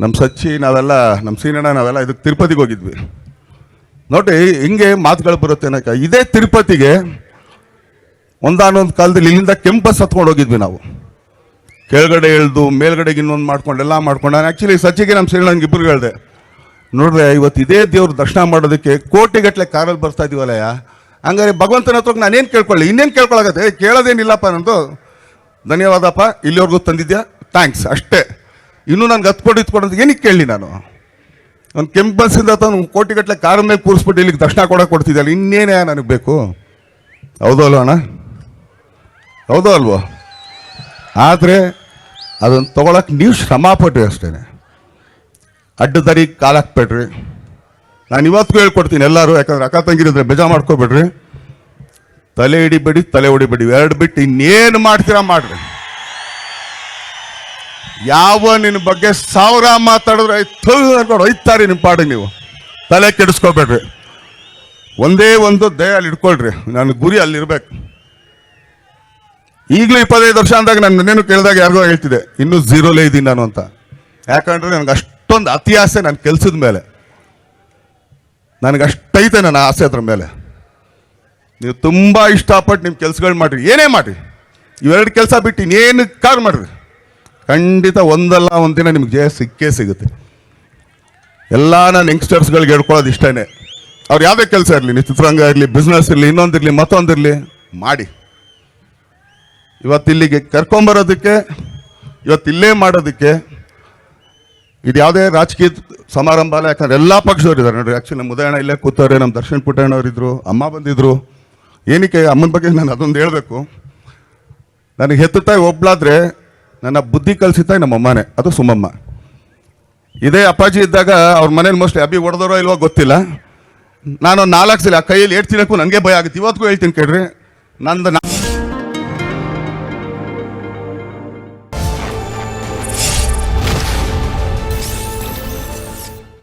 ನಮ್ಮ ಸಚ್ಚಿ ನಾವೆಲ್ಲ ನಮ್ಮ ಸೀನಣ್ಣ ನಾವೆಲ್ಲ ಇದಕ್ಕೆ ತಿರುಪತಿಗೆ ಹೋಗಿದ್ವಿ. ನೋಡಿ ಹಿಂಗೆ ಮಾತುಗಳು ಬರುತ್ತೆ ಅನ್ನೋಕ ಇದೇ ತಿರುಪತಿಗೆ ಒಂದಾನೊಂದು ಕಾಲದಲ್ಲಿ ಇಲ್ಲಿಂದ ಕೆಂಪಸ್ ಹತ್ಕೊಂಡು ಹೋಗಿದ್ವಿ ನಾವು. ಕೆಳಗಡೆ ಇಳ್ದು, ಮೇಲ್ಗಡೆಗೆ ಇನ್ನೊಂದು ಮಾಡ್ಕೊಂಡು, ಎಲ್ಲ ಮಾಡ್ಕೊಂಡು. ನಾನು ಆ್ಯಕ್ಚುಲಿ ಸಚ್ಚಿಗೆ ನಮ್ಮ ಶ್ರೀಲಂಗೆ ಇಬ್ಬರು ಹೇಳಿದೆ. ನೋಡ್ರೆ ಇವತ್ತು ಇದೇ ದೇವ್ರ ದರ್ಶನ ಮಾಡೋದಕ್ಕೆ ಕೋಟಿಗಟ್ಟಲೆ ಕಾರಲ್ಲಿ ಬರ್ತಾ ಇದೀವಲ್ಲಯ್ಯ ಹಂಗಾರೆ ಭಗವಂತನ ಹತ್ರ ನಾನೇನು ಕೇಳ್ಕೊಳ್ಳಿ? ಇನ್ನೇನು ಕೇಳ್ಕೊಳ್ಳಾಗತ್ತೆ ಕೇಳೋದೇನಿಲ್ಲಪ್ಪ ನಂದು. ಧನ್ಯವಾದಪ್ಪ. ಇಲ್ಲಿವರೆಗೂ ತಂದಿದ್ಯಾ? ಥ್ಯಾಂಕ್ಸ್ ಅಷ್ಟೇ. ಇನ್ನೂ ನನಗೆ ಹತ್ಕೊಂಡು ಇತ್ಕೊಂಡು ಏನಕ್ಕೆ ಕೇಳಲಿ ನಾನು? ಒಂದು ಕೆಂಪು ಬಸ್ಸಿಂದ ತಂದು ಕೋಟಿಗಟ್ಟಲೆ ಕಾರ್ ಮೇಲೆ ಕೂರಿಸ್ಬಿಟ್ಟು ಇಲ್ಲಿಗೆ ದರ್ಶನ ಕೊಡೋಕೆ ಕೊಡ್ತಿದ್ದಲ್ಲ ಇನ್ನೇನೇ ನನಗೆ ಬೇಕು? ಹೌದೋ ಅಲ್ವ ಅಣ್ಣ? ಹೌದೋ ಅಲ್ವೋ? ಆದರೆ ಅದನ್ನು ತೊಗೊಳಕ್ಕೆ ನೀವು ಶ್ರಮ ಪಟ್ರಿ ಅಷ್ಟೇ ಅಡ್ಡ ದಾರಿ ಕಾಲಾಕ್ಬೇಡ್ರಿ ನಾನು ಇವತ್ತಿಗೂ ಹೇಳ್ಕೊಡ್ತೀನಿ ಎಲ್ಲರೂ, ಯಾಕಂದ್ರೆ ಅಕ್ಕ ತಂಗಿರಿದ್ರೆ ಬೇಜಾ ಮಾಡ್ಕೋಬೇಡ್ರಿ. ತಲೆ ಹಿಡಿಬೇಡಿ, ತಲೆ ಹೊಡಿಬೇಡಿ. ಎರಡು ಬಿಟ್ಟು ಇನ್ನೇನು ಮಾಡ್ತೀರಾ ಮಾಡ್ರಿ. ಯಾವ ನಿನ್ನ ಬಗ್ಗೆ ಸಾವಿರ ಮಾತಾಡಿದ್ರೆ ಅನ್ಕೊಂಡು ಒಯ್ತಾರೆ ನಿಮ್ಮ ಪಾಡಿ ನೀವು. ತಲೆ ಕೆಡಿಸ್ಕೋಬೇಡ್ರಿ. ಒಂದೇ ಒಂದು ದಯಲ್ಲಿ ಇಟ್ಕೊಳ್ರಿ. ನನ್ನ ಗುರಿ ಅಲ್ಲಿರ್ಬೇಕು ಈಗಲೂ ಇಪ್ಪತ್ತೈದು ವರ್ಷ ಅಂದಾಗ ನಾನು ನನ್ನೇನು ಕೇಳಿದಾಗ ಯಾರಿಗೋ ಹೇಳ್ತಿದ್ದೆ, ಇನ್ನೂ ಝೀರೋಲೇ ಇದ್ದೀನಿ ನಾನು ಅಂತ. ಯಾಕಂದ್ರೆ ನನಗೆ ಅಷ್ಟೊಂದು ಅತಿ ಆಸೆ ನನ್ನ ಕೆಲಸದ ಮೇಲೆ. ನನಗೆ ಅಷ್ಟೈತೆ ನನ್ನ ಆಸೆ ಅದ್ರ ಮೇಲೆ. ನೀವು ತುಂಬ ಇಷ್ಟಪಟ್ಟು ನಿಮ್ಮ ಕೆಲ್ಸಗಳು ಮಾಡಿರಿ. ಏನೇ ಮಾಡಿರಿ. ಇವೆರಡು ಕೆಲಸ ಬಿಟ್ಟು ಇನ್ನೇನು ಕಾರ್ ಮಾಡಿರಿ. ಖಂಡಿತ ಒಂದಲ್ಲ ಒಂದಿನ ನಿಮ್ಗೆ ಜಯ ಸಿಕ್ಕೇ ಸಿಗುತ್ತೆ. ಎಲ್ಲ ನಾನು ಯಂಗ್ಸ್ಟರ್ಸ್ಗಳಿಗೆ ಹೇಳ್ಕೊಳ್ಳೋದು ಇಷ್ಟೇ ಅವ್ರು ಯಾವುದೇ ಕೆಲಸ ಇರಲಿ, ನೀವು ಚಿತ್ರರಂಗ ಇರಲಿ ಬಿಸ್ನೆಸ್ ಇರಲಿ ಇನ್ನೊಂದಿರಲಿ ಮತ್ತೊಂದಿರಲಿ ಮಾಡಿ. ಇವತ್ತಿಲ್ಲಿಗೆ ಕರ್ಕೊಂಬರೋದಕ್ಕೆ ಇವತ್ತಿಲ್ಲೇ ಮಾಡೋದಕ್ಕೆ, ಇದು ಯಾವುದೇ ರಾಜಕೀಯ ಸಮಾರಂಭ ಅಲ್ಲ, ಯಾಕಂದ್ರೆ ಎಲ್ಲ ಪಕ್ಷದವ್ರು ಇದ್ದಾರೆ. ನೋಡ್ರಿ ಆ್ಯಕ್ಚುಲಿ ನಮ್ಮ ಉದಯಣ್ಣ ಇಲ್ಲೇ ಕೂತವ್ರೆ, ನಮ್ಮ ದರ್ಶನ್ ಪುಟ್ಟಣ್ಣವ್ರು ಇದ್ದರು ಅಮ್ಮ ಬಂದಿದ್ರು. ಏನಕ್ಕೆ ಅಮ್ಮನ ಬಗ್ಗೆ ನಾನು ಅದೊಂದು ಹೇಳಬೇಕು. ನನಗೆ ಹೆತ್ತ ತಾಯಿ ಒಬ್ಳಾದ್ರೆ ನನ್ನ ಬುದ್ಧಿ ಕಲಿಸಿತ ನಮ್ಮ ಅಮ್ಮನೇ. ಅದು ಸುಮ್ಮಮ್ಮ ಇದೇ ಅಪ್ಪಾಜಿ ಇದ್ದಾಗ ಅವ್ರ ಮನೇಲಿ ಮೋಸ್ಟ್ಲಿ ಅಬ್ಬಿ ಹೊಡೆದರೋ ಇಲ್ವೋ ಗೊತ್ತಿಲ್ಲ. ನಾನು ನಾಲ್ಕು ಸಲ ಕೈಯಲ್ಲಿ ಏಟ್ ನನಗೆ ಭಯ ಆಗುತ್ತೆ. ಇವತ್ತಿಗೂ ಹೇಳ್ತೀನಿ ಕೇಳ್ರಿ. ನಂದು ನಾ